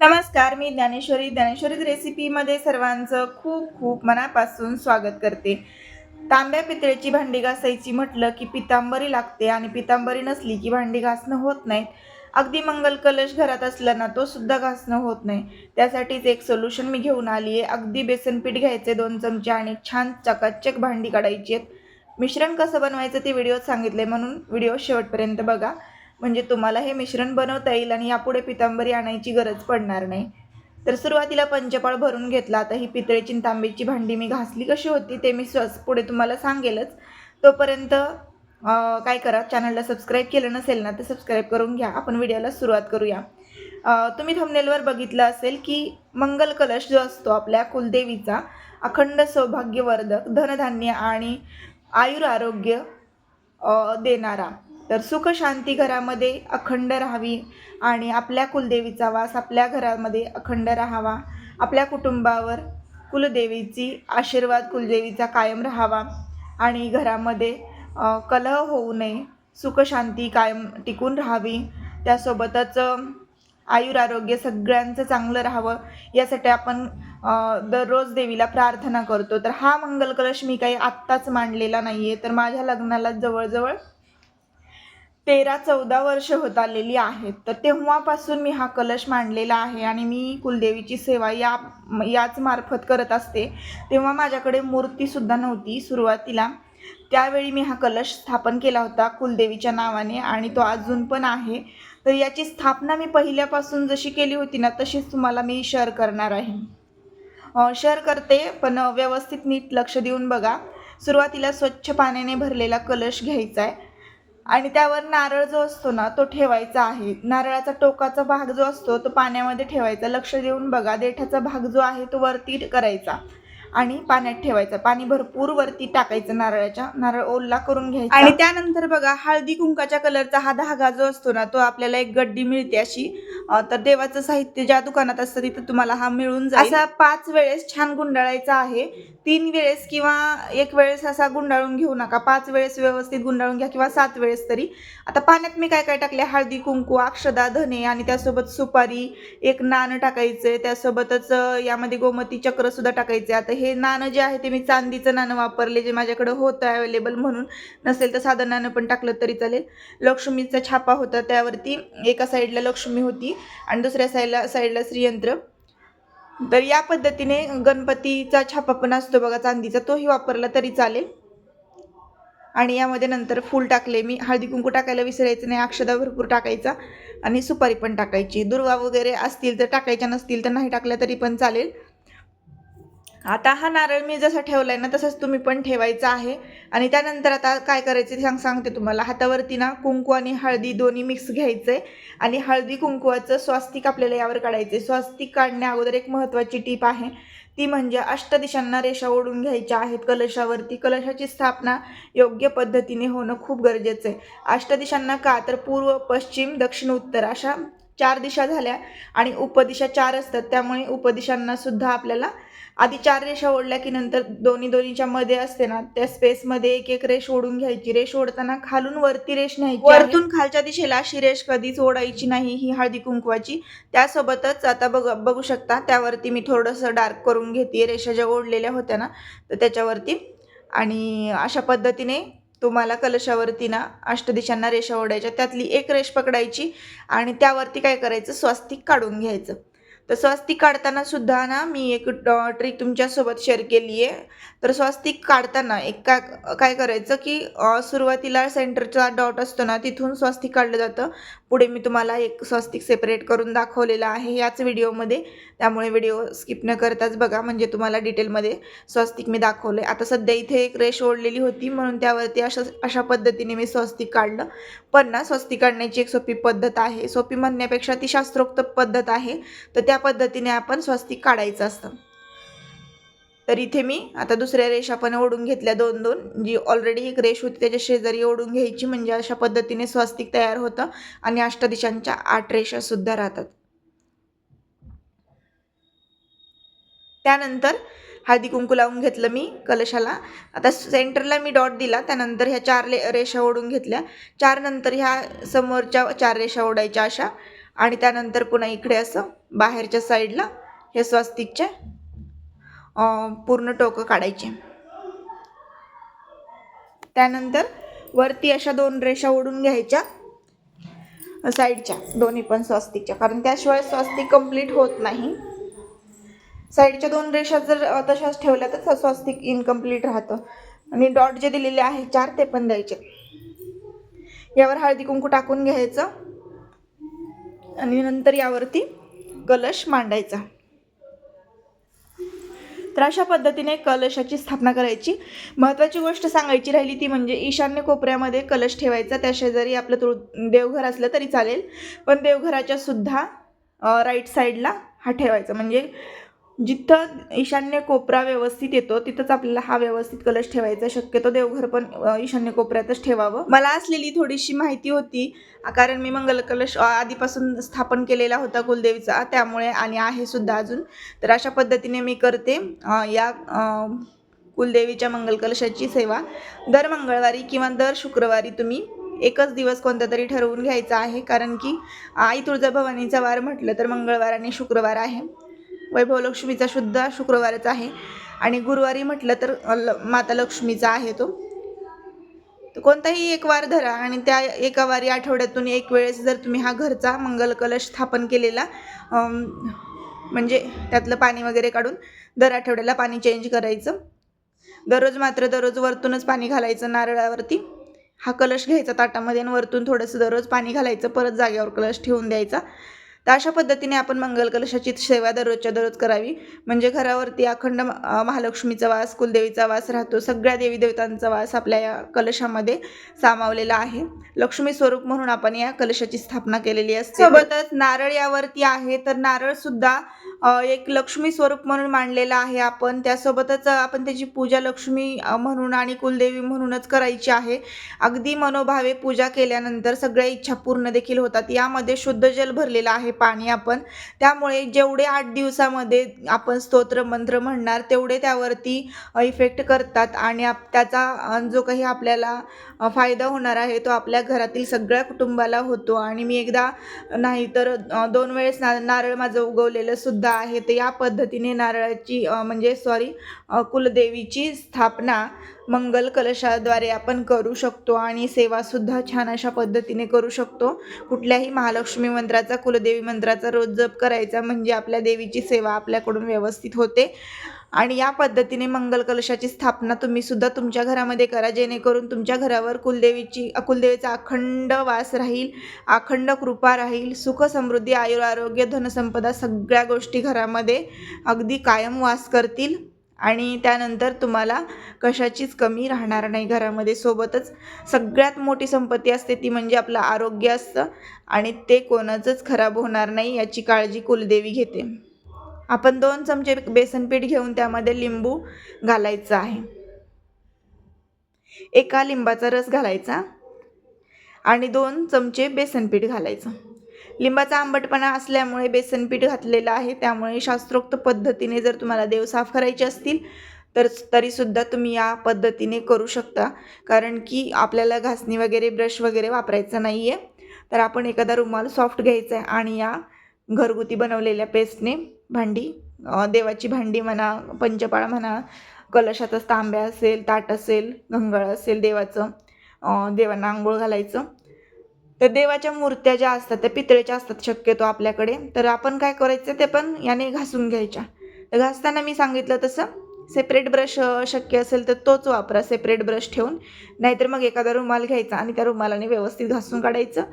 नमस्कार मी ज्ञानेश्वरी. ज्ञानेश्वरी रेसिपीमध्ये सर्वांचं खूप खूप मनापासून स्वागत करते. तांब्या पितळेची भांडी घासायची म्हटलं की पितांबरी लागते आणि पितांबरी नसली की भांडी घासणं होत नाहीत. अगदी मंगल कलश घरात असला ना तो सुद्धा घासणं होत नाही. त्यासाठीच एक सोल्युशन मी घेऊन आली आहे. अगदी बेसन पीठ घ्यायचे दोन चमचे आणि छान चकाचक भांडी काढायची आहेत. मिश्रण कसं बनवायचं ते व्हिडिओत सांगितले म्हणून व्हिडिओ शेवटपर्यंत बघा. म्हणजे तुम्हाला हे मिश्रण बनवता येईल आणि यापुढे पितांबरी आणायची गरज पडणार नाही. तर सुरुवातीला पंचपाळ भरून घेतला. आता ही पितळेची तांबेची भांडी मी घासली कशी होती ते मी स्वस पुढे तुम्हाला सांगेलच. तोपर्यंत काय करा? चॅनलला सबस्क्राईब केलं नसेल ना तर सबस्क्राईब करून घ्या. आपण व्हिडिओला सुरुवात करूया. तुम्ही थंबनेलवर बघितलं असेल की मंगल कलश जो असतो आपल्या कुलदेवीचा अखंड सौभाग्यवर्धक धनधान्य आणि आयुर आरोग्य देणारा. तर सुख शांती घरामध्ये अखंड राहावी आणि आपल्या कुलदेवीचा वास आपल्या घरामध्ये अखंड राहावा. आपल्या कुटुंबावर कुलदेवीची आशीर्वाद कुलदेवीचा कायम राहावा आणि घरामध्ये कलह होऊ नये. सुख शांती कायम टिकून राहावी. त्यासोबतच आयुरारोग्य सगळ्यांचं चांगलं राहावं यासाठी आपण दररोज देवीला प्रार्थना करतो. तर हा मंगल कलश मी काही आत्ताच मांडलेला नाही आहे तर माझ्या लग्नाला जवळजवळ तेरा चौदा वर्ष होत आलेली आहेत. तर तेव्हापासून मी हा कलश मांडलेला आहे आणि मी कुलदेवीची सेवा या याच मार्फत करत असते. तेव्हा माझ्याकडे मूर्तीसुद्धा नव्हती सुरुवातीला. त्यावेळी मी हा कलश स्थापन केला होता कुलदेवीच्या नावाने आणि तो अजून पण आहे. तर याची स्थापना मी पहिल्यापासून जशी केली होती ना तशीच तुम्हाला मी शेअर करणार आहे. शेअर करते पण व्यवस्थित नीट लक्ष देऊन बघा. सुरुवातीला स्वच्छ पाण्याने भरलेला कलश घ्यायचा आहे आणि त्यावर नारळ जो असतो ना तो ठेवायचा आहे. नारळाचा टोकाचा भाग जो असतो तो पाण्यामध्ये ठेवायचा. लक्ष देऊन बघा देठाचा भाग जो आहे तो वरती करायचा. आणि पाण्यात ठेवायचा. पाणी भरपूर वरती टाकायचं नारळाच्या नारळ ओल्ला करून घ्यायचा. आणि त्यानंतर बघा हळदी कुंकाच्या कलरचा हा धागा जो असतो ना तो आपल्याला एक गड्डी मिळते अशी. तर देवाचं साहित्य ज्या दुकानात असतं तिथं तुम्हाला हा मिळून जाईल. असा पाच वेळेस छान गुंडाळायचा आहे. तीन वेळेस किंवा एक वेळेस असा गुंडाळून घेऊ नका. पाच वेळेस व्यवस्थित गुंडाळून घ्या किंवा सात वेळेस तरी. आता पाण्यात मी काय काय टाकले हळदी कुंकू अक्षदा धने आणि त्यासोबत सुपारी एक नाणं टाकायचे त्यासोबतच यामध्ये गोमती चक्र सुद्धा टाकायचे आता हे हे नाणं जे आहे ते मी चांदीचं नाणं वापरले जे माझ्याकडं होतं अवेलेबल म्हणून. नसेल तर साधं नाणं पण टाकलं तरी चालेल. लक्ष्मीचा छापा होता त्यावरती एका साईडला लक्ष्मी होती आणि दुसऱ्या साईडला साईडला श्रीयंत्र. तर या पद्धतीने गणपतीचा छापा पण असतो बघा चांदीचा तोही वापरला तरी चालेल. आणि यामध्ये नंतर फूल टाकले मी. हळदी कुंकू टाकायला विसरायचं नाही अक्षदा भरपूर टाकायचा आणि सुपारी पण टाकायची. दुर्वा वगैरे असतील तर टाकायच्या नसतील तर नाही टाकल्या तरी पण चालेल. आता हा नारळ मी जसा ठेवलाय ना तसंच तुम्ही पण ठेवायचा आहे. आणि त्यानंतर आता काय करायचं ते सांग सांगते तुम्हाला. हातावरती ना कुंकू आणि हळदी दोन्ही मिक्स घ्यायचं आहे आणि हळदी कुंकुवाचं स्वास्तिक आपल्याला यावर काढायचे स्वास्तिक काढण्या अगोदर एक महत्त्वाची टीप आहे. ती म्हणजे अष्टदिशांना रेषा ओढून घ्यायच्या आहेत. कलशावरती कलशाची स्थापना योग्य पद्धतीने होणं खूप गरजेचं आहे अष्टदिशांना का? तर पूर्व पश्चिम दक्षिण उत्तर अशा चार दिशा झाल्या. आणि उपदिशा चार असतात. त्यामुळे उपदिशांना सुद्धा आपल्याला आधी चार रेषा ओढल्या की नंतर दोन्ही दोन्हीच्या मध्ये असते ना त्या स्पेसमध्ये एक एक रेष ओढून घ्यायची. रेष ओढताना खालून वरती रेष न्यायची. आहे. वरतून खालच्या दिशेला अशी रेष कधीच ओढायची नाही ही हळदी कुंकवाची. त्यासोबतच आता बघ बघू शकता त्यावरती मी थोडंसं डार्क करून घेते. रेषा ज्या ओढलेल्या होत्या ना तर त्याच्यावरती. आणि अशा पद्धतीने तुम्हाला कलशावरती ना अष्टदिशांना रेषा ओढायच्या. त्यातली एक रेष पकडायची आणि त्यावरती काय करायचं? स्वास्तिक काढून घ्यायचं. तसंच ती काढताना सुद्धा ना मी एक ट्रिक तुमच्यासोबत शेअर केली आहे तर स्वास्तिक काढताना एक काय काय करायचं की सुरुवातीला सेंटरचा डॉट असतो ना तिथून स्वास्तिक काढलं जातं. पुढे मी तुम्हाला एक स्वास्तिक सेपरेट करून दाखवलेलं आहे याच व्हिडिओमध्ये. त्यामुळे व्हिडिओ स्किप न करताच बघा म्हणजे तुम्हाला डिटेलमध्ये स्वास्तिक मी दाखवलं आहे आता सध्या इथे एक रेष ओढलेली होती म्हणून त्यावरती अशा अशा पद्धतीने मी स्वास्तिक काढलं. पण ना स्वस्तिक काढण्याची एक सोपी पद्धत आहे. सोपी म्हणण्यापेक्षा ती शास्त्रोक्त पद्धत आहे. तर त्या पद्धतीने आपण स्वस्तिक काढायचं असतं. तर इथे मी आता दुसऱ्या रेषा पण ओढून घेतल्या दोन दोन. जी ऑलरेडी एक रेष होती त्याच्या शेजारी ओढून घ्यायची म्हणजे अशा पद्धतीने स्वस्तिक तयार होतं आणि अष्टदिशांच्या आठ रेषा सुद्धा राहतात. त्यानंतर हळदी कुंकू लावून घेतलं मी कलशाला. आता सेंटरला मी डॉट दिला त्यानंतर ह्या चार ले रेषा ओढून घेतल्या. चार नंतर ह्या समोरच्या चार रेषा ओढायच्या अशा आणि त्यानंतर पुन्हा इकडे असं बाहेरच्या साईडला हे स्वस्तिकच्या पूर्ण टोकं काढायचे. त्यानंतर वरती अशा दोन रेषा ओढून घ्यायच्या. साईडच्या दोन्ही पण स्वस्तिकच्या. कारण त्याशिवाय स्वस्तिक कंप्लीट होत नाही. साईडच्या दोन रेषा जर तशाच ठेवल्या तर स्वस्तिक इनकम्प्लीट राहतं. आणि डॉट जे दिलेले आहे चार ते पण द्यायचे. यावर हळदी कुंकू टाकून घ्यायचं. आणि नंतर यावरती कलश मांडायचा. तर अशा पद्धतीने कलशाची स्थापना करायची. महत्त्वाची गोष्ट सांगायची राहिली ती म्हणजे ईशान्य कोपऱ्यामध्ये कलश ठेवायचा. त्या शेजारी आपलं तुळ देवघर असलं तरी चालेल. पण देवघराच्या सुद्धा राईट साईडला हा ठेवायचा. म्हणजे जिथं ईशान्य कोपरा व्यवस्थित येतो तिथंच आपल्याला हा व्यवस्थित कलश ठेवायचा. शक्यतो देवघर पण ईशान्य कोपऱ्यातच ठेवावं. मला असलेली थोडीशी माहिती होती कारण मी मंगल कलश आधीपासून स्थापन केलेला होता कुलदेवीचा त्यामुळे आणि आहे सुद्धा अजून. तर अशा पद्धतीने मी करते या कुलदेवीच्या मंगल कलशाची सेवा. दर मंगळवारी किंवा दर शुक्रवारी तुम्ही एकच दिवस कोणता तरी ठरवून घ्यायचा आहे कारण की आई तुळजाभवानीचा वार म्हटलं तर मंगळवार आणि शुक्रवार आहे. वैभव लक्ष्मीचा शुद्ध शुक्रवारच आहे. आणि गुरुवारी म्हटलं तर ल माता लक्ष्मीचा आहे तो. कोणताही एक वार धरा आणि त्या एका वारी आठवड्यातून एक वेळेस जर तुम्ही हा घरचा मंगल कलश स्थापन केलेला म्हणजे त्यातलं पाणी वगैरे काढून दर आठवड्याला पाणी चेंज करायचं. दररोज मात्र दररोज वरतूनच पाणी घालायचं नारळावरती. हा कलश घ्यायचा ताटामध्ये आणि वरतून थोडंसं दररोज पाणी घालायचं परत जागेवर कलश ठेवून द्यायचा. तर अशा पद्धतीने आपण मंगल कलशाची सेवा दररोजच्या दररोज करावी. म्हणजे घरावरती अखंड महालक्ष्मीचा वास कुलदेवीचा वास राहतो. सगळ्या देवी देवतांचा वास आपल्या या कलशामध्ये सामावलेला आहे. लक्ष्मी स्वरूप म्हणून आपण या कलशाची स्थापना केलेली असते. सोबतच नारळ यावरती आहे तर नारळ सुद्धा एक लक्ष्मी स्वरूप म्हणून मांडलेलं आहे आपण. त्यासोबतच आपण त्याची पूजा लक्ष्मी म्हणून आणि कुलदेवी म्हणूनच करायची आहे. अगदी मनोभावे पूजा केल्यानंतर सगळ्या इच्छा पूर्ण देखील होतात. यामध्ये शुद्ध जल भरलेलं आहे पाणी आपण. त्यामुळे जेवढे आठ दिवसामध्ये आपण स्तोत्र मंत्र म्हणणार तेवढे त्यावरती इफेक्ट करतात आणि आप त्याचा जो काही आपल्याला फायदा होणार आहे तो आपल्या घरातील सगळ्या कुटुंबाला होतो. आणि मी एकदा नाही तर दोन वेळेस ना नारळ माझं उगवलेलं सुद्धा आहे तर या पद्धतीने नारळाची म्हणजे सॉरी कुलदेवीची स्थापना मंगल कलशाद्वारे आपण करू शकतो आणि सेवासुद्धा छान अशा पद्धतीने करू शकतो. कुठल्याही महालक्ष्मी मंत्राचा कुलदेवी मंत्राचा रोज जप करायचा म्हणजे आपल्या देवीची सेवा आपल्याकडून व्यवस्थित होते. आणि या पद्धतीने मंगल कलशाची स्थापना तुम्ही सुद्धा तुमच्या घरामध्ये करा जेणेकरून तुमच्या घरावर कुलदेवीची कुलदेवीचा अखंड वास राहील अखंड कृपा राहील सुख समृद्धी आयुर आरोग्य धनसंपदा सगळ्या गोष्टी घरामध्ये अगदी कायम वास करतील. आणि त्यानंतर तुम्हाला कशाचीच कमी राहणार नाही घरामध्ये. सोबतच सगळ्यात मोठी संपत्ती असते ती म्हणजे आपलं आरोग्य असतं आणि ते कोणाचंच खराब होणार नाही याची काळजी कुलदेवी घेते. आपण दोन चमचे बेसन पीठ घेऊन त्यामध्ये लिंबू घालायचं आहे. एका लिंबाचा रस घालायचा आणि दोन चमचे बेसन पीठ घालायचं. लिंबाचा आंबटपणा असल्यामुळे बेसन पीठ घातलेलं आहे त्यामुळे शास्त्रोक्त पद्धतीने जर तुम्हाला देव साफ करायचे असतील तर तरीसुद्धा तुम्ही या पद्धतीने करू शकता. कारण की आपल्याला घासणी वगैरे ब्रश वगैरे वापरायचा नाही आहे तर आपण एखादा रुमाल सॉफ्ट घ्यायचा आहे आणि या घरगुती बनवलेल्या पेस्टने भांडी? देवाची भांडी म्हणा पंचपाळ म्हणा कलशातच तांब्या असेल ताट असेल घंगळ असेल देवाचं देवांना आंघोळ घालायचं. तर देवाच्या मूर्त्या ज्या असतात त्या पितळेच्या असतात शक्यतो आपल्याकडे. तर आपण काय करायचं ते पण याने घासून घ्यायच्या. तर घासताना मी सांगितलं तसं सेपरेट ब्रश शक्य असेल तर तोच वापरा सेपरेट ब्रश ठेवून. नाहीतर मग एखादा रुमाल घ्यायचा आणि त्या रुमालाने व्यवस्थित घासून काढायचं.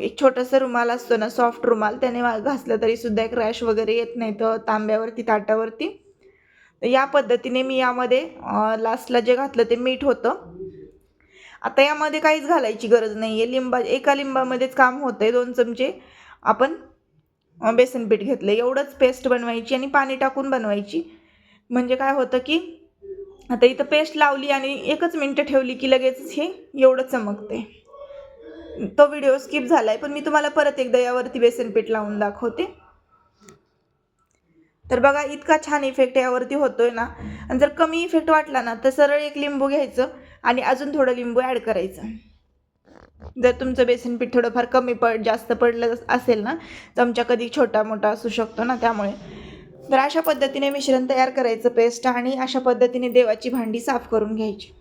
एक छोटंसं रुमाल असतो ना सॉफ्ट रुमाल त्याने वा- घासलं तरी सुद्धा एक रॅश वगैरे येत नाही तर तांब्यावरती ताटावरती. तर या पद्धतीने मी यामध्ये लास्टला जे घातलं ते मीठ होतं. आता यामध्ये काहीच घालायची गरज नाही आहे लिंबा एका लिंबामध्येच काम होतं आहे दोन चमचे आपण बेसन पीठ घेतलं. एवढंच पेस्ट बनवायची आणि पाणी टाकून बनवायची. म्हणजे काय होतं की आता इथं पेस्ट लावली आणि एकच मिनटं ठेवली की लगेच हे एवढं चमकते तो व्हिडिओ स्किप झाला आहे पण मी तुम्हाला परत एकदा यावरती बेसन पीठ लावून दाखवते. तर बघा इतका छान इफेक्ट यावरती होतोय ना. आणि जर कमी इफेक्ट वाटला ना तर सरळ एक लिंबू घ्यायचं आणि अजून थोडं लिंबू ॲड करायचं. जर तुमचं बेसन पीठ थोडंफार कमी पड जास्त पडलं असेल ना चमचा कधी छोटा मोठा असू शकतो ना त्यामुळे. तर अशा पद्धतीने मिश्रण तयार करायचं पेस्ट आणि अशा पद्धतीने देवाची भांडी साफ करून घ्यायची.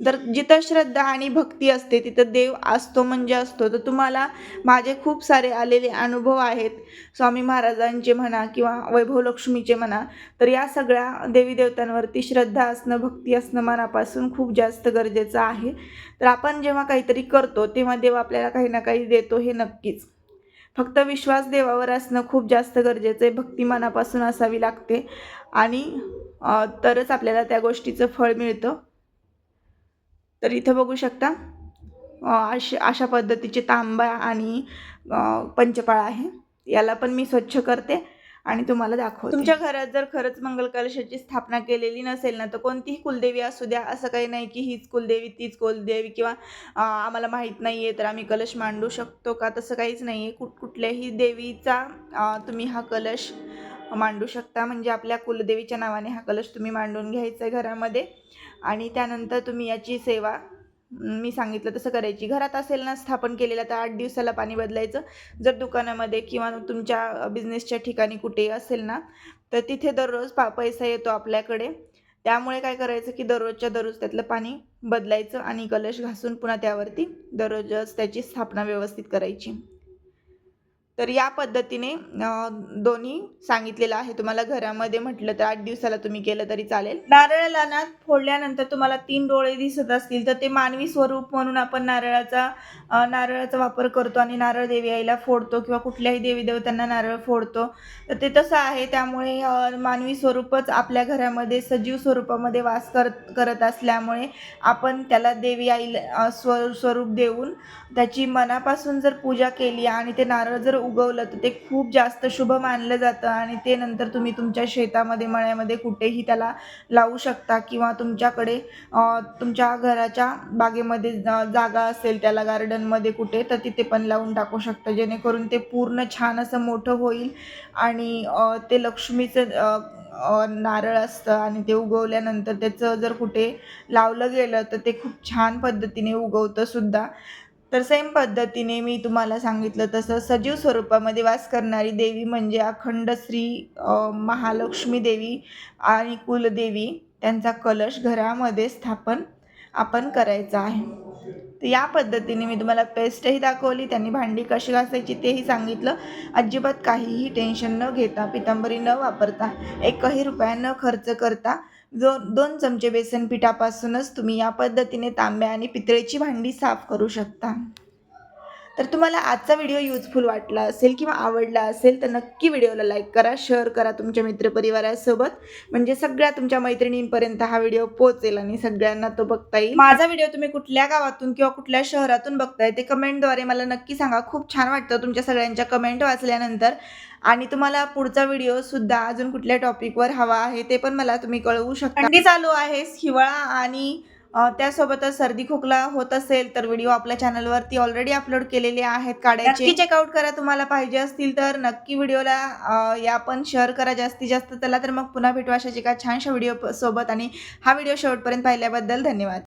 तर जिथं श्रद्धा आणि भक्ती असते तिथं देव असतो म्हणजे असतो. तर तुम्हाला माझे खूप सारे आलेले अनुभव आहेत. स्वामी महाराजांचे म्हणा किंवा वैभव लक्ष्मीचे म्हणा तर या सगळ्या देवी देवतांवरती श्रद्धा असणं भक्ती असणं मनापासून खूप जास्त गरजेचं आहे. तर आपण जेव्हा काहीतरी करतो तेव्हा देव आपल्याला काही ना काही देतो हे नक्कीच. फक्त विश्वास देवावर असणं खूप जास्त गरजेचं आहे. भक्ती मनापासून असावी लागते. आणि तरच आपल्याला त्या गोष्टीचं फळ मिळतं. तर इथं बघू शकता अ, अश अशा पद्धतीचे तांबा आणि पंचपाळा आहे. याला पण मी स्वच्छ करते आणि तुम्हाला दाखव तुमच्या घरात जर खरंच मंगल कलशाची स्थापना केलेली नसेल ना तर कोणतीही कुलदेवी असू द्या असं काही नाही की हीच कुलदेवी तीच कुलदेवी किंवा आम्हाला माहीत नाही आहे तर आम्ही कलश मांडू शकतो का? तसं काहीच नाही आहे कुठ कुठल्याही देवीचा तुम्ही हा कलश मांडू शकता. म्हणजे आपल्या कुलदेवीच्या नावाने हा कलश तुम्ही मांडून घ्यायचा आहे घरामध्ये. आणि त्यानंतर तुम्ही याची सेवा मी सांगितलं तसं करायची. घरात असेल ना स्थापन केलेलं तर आठ दिवसाला पाणी बदलायचं. जर दुकानामध्ये किंवा तुमच्या बिझनेसच्या ठिकाणी कुठे असेल ना तर तिथे दररोज पा पैसा येतो आपल्याकडे. त्यामुळे काय करायचं की दररोजच्या दररोज त्यातलं पाणी बदलायचं आणि कलश घासून पुन्हा त्यावरती दररोजच त्याची स्थापना व्यवस्थित करायची. तर या पद्धतीने दोन्ही सांगितलेलं आहे. तुम्हाला घरामध्ये म्हटलं तर आठ दिवसाला तुम्ही केलं तरी चालेल. नारळाला ना फोडल्यानंतर तुम्हाला तीन डोळे दिसत असतील तर ते मानवी स्वरूप म्हणून आपण नारळाचा नारळाचा वापर करतो आणि नारळ देवी आईला फोडतो किंवा कुठल्याही देवी देवतांना नारळ फोडतो. तर ते तसं आहे. त्यामुळे मानवी स्वरूपच आपल्या घरामध्ये सजीव स्वरूपामध्ये वास करत करत असल्यामुळे आपण त्याला देवी आईला स्व स्वरूप देऊन त्याची मनापासून जर पूजा केली आणि ते नारळ जर उगवलं तर ते खूप जास्त शुभ मानलं जातं आणि ते नंतर तुम्ही तुमच्या शेतामध्ये मळ्यामध्ये कुठेही त्याला लावू शकता किंवा तुमच्याकडे तुमच्या घराच्या बागेमध्ये जागा असेल त्याला गार्डनमध्ये कुठे तर तिथे पण लावून टाकू शकता. जेणेकरून ते पूर्ण छान असं मोठं होईल आणि ते लक्ष्मीचं नारळ असतं आणि ते उगवल्यानंतर त्याचं जर कुठे लावलं गेलं तर ते खूप छान पद्धतीने उगवतं सुद्धा. तर सेम पद्धतीने मी तुम्हाला सांगितलं तसं सजीव स्वरूपामध्ये वास करणारी देवी म्हणजे अखंड श्री महालक्ष्मी देवी आणि कुलदेवी त्यांचा कलश घरामध्ये स्थापन आपण करायचा आहे. तर या पद्धतीने मी तुम्हाला पेस्टही दाखवली त्यांनी भांडी कशी घासायची तेही सांगितलं. अजिबात काहीही टेन्शन न घेता पितांबरी न वापरता एकही रुपया न खर्च करता जो दोन चमचे बेसन पिठापासूनच तुम्ही या पद्धतीने तांब्या आणि पितळेची भांडी साफ करू शकता. तर तुम्हाला आजचा व्हिडिओ युजफुल वाटला असेल किंवा आवडला असेल तर नक्की व्हिडिओला लाईक करा शेअर करा तुमच्या मित्रपरिवारासोबत. म्हणजे सगळ्या तुमच्या मैत्रिणींपर्यंत हा व्हिडिओ पोहोचेल आणि सगळ्यांना तो बघता येईल. माझा व्हिडिओ तुम्ही कुठल्या गावातून किंवा कुठल्या शहरातून बघताय ते कमेंटद्वारे मला नक्की सांगा. खूप छान वाटतं तुमच्या सगळ्यांच्या कमेंट वाचल्यानंतर. आणि तुम्हाला पुढचा व्हिडिओ सुद्धा अजून कुठल्या टॉपिकवर हवा आहे ते पण मला तुम्ही कळवू शकता. थंडी चालू आहे हिवाळा आणि त्यासोबतच सर्दी खोकला होत असेल तर व्हिडिओ आपल्या चॅनलवरती ऑलरेडी अपलोड केलेले आहेत काढायचे. चेकआउट करा तुम्हाला पाहिजे असतील तर. नक्की व्हिडिओला या पण शेअर करा जास्तीत जास्त. चला तर मग पुन्हा भेटू अशाच एका छानशा व्हिडिओ सोबत आणि हा व्हिडिओ शेवटपर्यंत पाहिल्याबद्दल धन्यवाद.